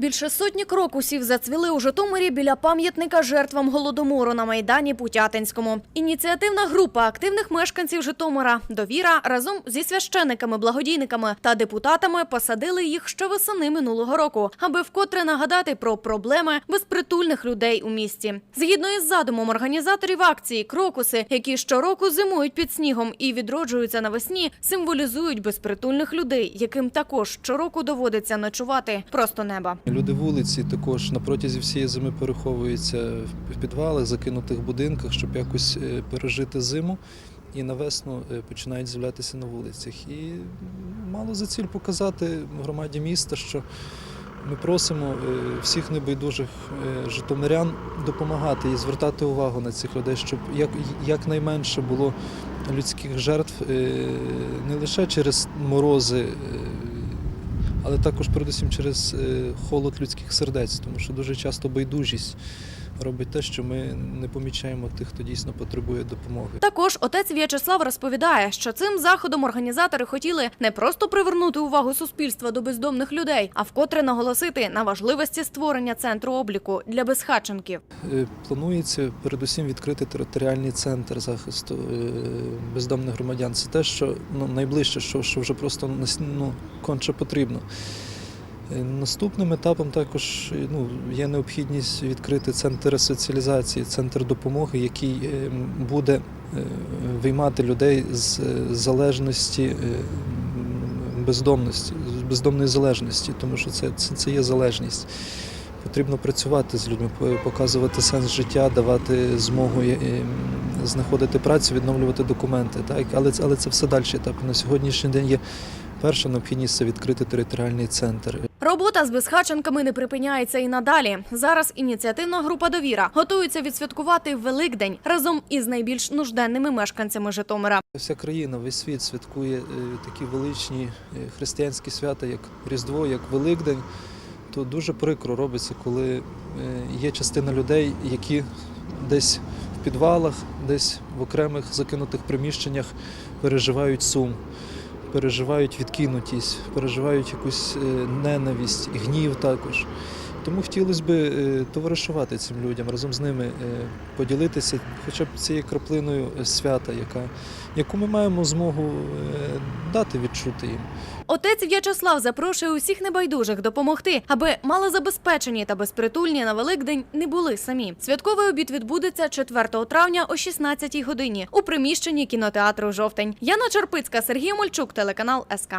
Більше сотні крокусів зацвіли у Житомирі біля пам'ятника жертвам голодомору на майдані Путятинському. Ініціативна група активних мешканців Житомира Довіра разом зі священиками, благодійниками та депутатами посадили їх ще весени минулого року, аби вкотре нагадати про проблеми безпритульних людей у місті. Згідно із задумом організаторів акції, крокуси, які щороку зимують під снігом і відроджуються навесні, символізують безпритульних людей, яким також щороку доводиться ночувати просто неба. Люди вулиці також на протязі всієї зими переховуються в підвалах, закинутих будинках, щоб якось е, пережити зиму. І на весну е, починають з'являтися на вулицях. І мало за ціль показати громаді міста, що ми просимо е, всіх небайдужих житомирян допомагати і звертати увагу на цих людей, щоб якнайменше було людських жертв не лише через морози. Але також передусім через е, холод людських сердець, тому що дуже часто байдужість робить те, що ми не помічаємо тих, хто дійсно потребує допомоги. Також отець В'ячеслав розповідає, що цим заходом організатори хотіли не просто привернути увагу суспільства до бездомних людей, а вкотре наголосити на важливості створення центру обліку для безхатченків. Е, Планується передусім відкрити територіальний центр захисту е, бездомних громадян. Це те, що ну, найближче, що, що вже просто ну, конче потрібно. Е, Наступним етапом також е, ну, є необхідність відкрити центр ресоціалізації, центр допомоги, який е, буде виймати людей з залежності бездомності, з бездомної залежності, тому що це, це, це є залежність. Потрібно працювати з людьми, показувати сенс життя, давати змогу знаходити працю, відновлювати документи. Так? Але, але це все далі етап. На сьогоднішній день є перша необхідність це відкрити територіальний центр. Робота з безхатченками не припиняється і надалі. Зараз ініціативна група довіра готується відсвяткувати Великдень разом із найбільш нужденними мешканцями Житомира. Вся країна, весь світ святкує е, такі величні е, християнські свята, як Різдво, як Великдень. То дуже прикро робиться, коли е, є частина людей, які десь в підвалах, десь в окремих закинутих приміщеннях переживають сум, переживають відкинутість, переживають якусь е, ненависть, гнів також. Тому хотілося б е, товаришувати цим людям, разом з ними е, поділитися хоча б цією краплиною свята, яка, яку ми маємо змогу дати відчути їм. Отець В'ячеслав запрошує усіх небайдужих допомогти, аби малозабезпечені та безпритульні на Великдень не були самі. Святковий обід відбудеться 4 травня о 16 годині у приміщенні кінотеатру Жовтень. Яна Чорпицька, Сергій Мольчук, телеканал СК.